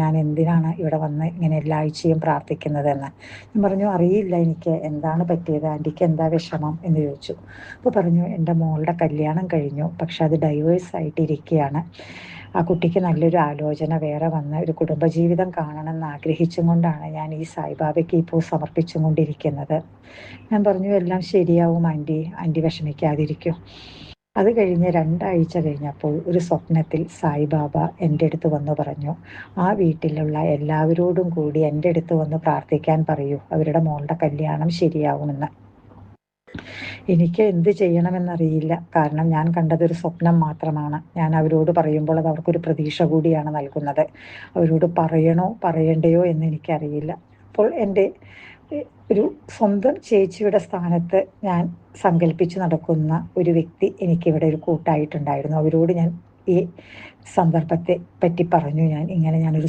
ഞാൻ എന്തിനാണ് ഇവിടെ വന്ന് ഇങ്ങനെ എല്ലാ ആഴ്ചയും പ്രാർത്ഥിക്കുന്നതെന്ന്? ഞാൻ പറഞ്ഞു അറിയില്ല എനിക്ക്. എന്താണ് പറ്റിയത്? ആന്റിക്ക് എന്താ വിഷമം? എന്ന് ചോദിച്ചു. അപ്പോൾ പറഞ്ഞു എന്റെ മോളുടെ കല്യാണം കഴിഞ്ഞു. പക്ഷെ അത് ഡൈവേഴ്സ് ആയിട്ടിരിക്കുകയാണ്. ആ കുട്ടിക്ക് നല്ലൊരു ആലോചന വേറെ വന്ന് ഒരു കുടുംബജീവിതം കാണണമെന്ന് ആഗ്രഹിച്ചും കൊണ്ടാണ് ഞാൻ ഈ സായിബാബയ്ക്ക് ഇപ്പോൾ സമർപ്പിച്ചും കൊണ്ടിരിക്കുന്നത്. ഞാൻ പറഞ്ഞു എല്ലാം ശരിയാവും ആന്റി. ആന്റി വിഷമിക്കാതിരിക്കും. അത് കഴിഞ്ഞ് രണ്ടാഴ്ച കഴിഞ്ഞപ്പോൾ ഒരു സ്വപ്നത്തിൽ സായിബാബ എന്റെ അടുത്ത് വന്ന് പറഞ്ഞു ആ വീട്ടിലുള്ള എല്ലാവരോടും കൂടി എന്റെ അടുത്ത് വന്ന് പ്രാർത്ഥിക്കാൻ പറയൂ അവരുടെ മോളുടെ കല്യാണം ശരിയാവുമെന്ന്. എനിക്ക് എന്ത് ചെയ്യണമെന്നറിയില്ല കാരണം ഞാൻ കണ്ടതൊരു സ്വപ്നം മാത്രമാണ്. ഞാൻ അവരോട് പറയുമ്പോൾ അത് അവർക്കൊരു പ്രതീക്ഷ കൂടിയാണ് നൽകുന്നത്. അവരോട് പറയണോ പറയണ്ടയോ എന്ന് എനിക്കറിയില്ല. അപ്പോൾ എന്റെ ഒരു സ്വന്തം ചേച്ചിയുടെ സ്ഥാനത്ത് ഞാൻ സങ്കല്പിച്ച് നടക്കുന്ന ഒരു വ്യക്തി എനിക്കിവിടെ ഒരു കൂട്ടായിട്ടുണ്ടായിരുന്നു. അവരോട് ഞാൻ ഈ സന്ദർഭത്തെ പറ്റി പറഞ്ഞു. ഞാൻ ഇങ്ങനെ ഞാനൊരു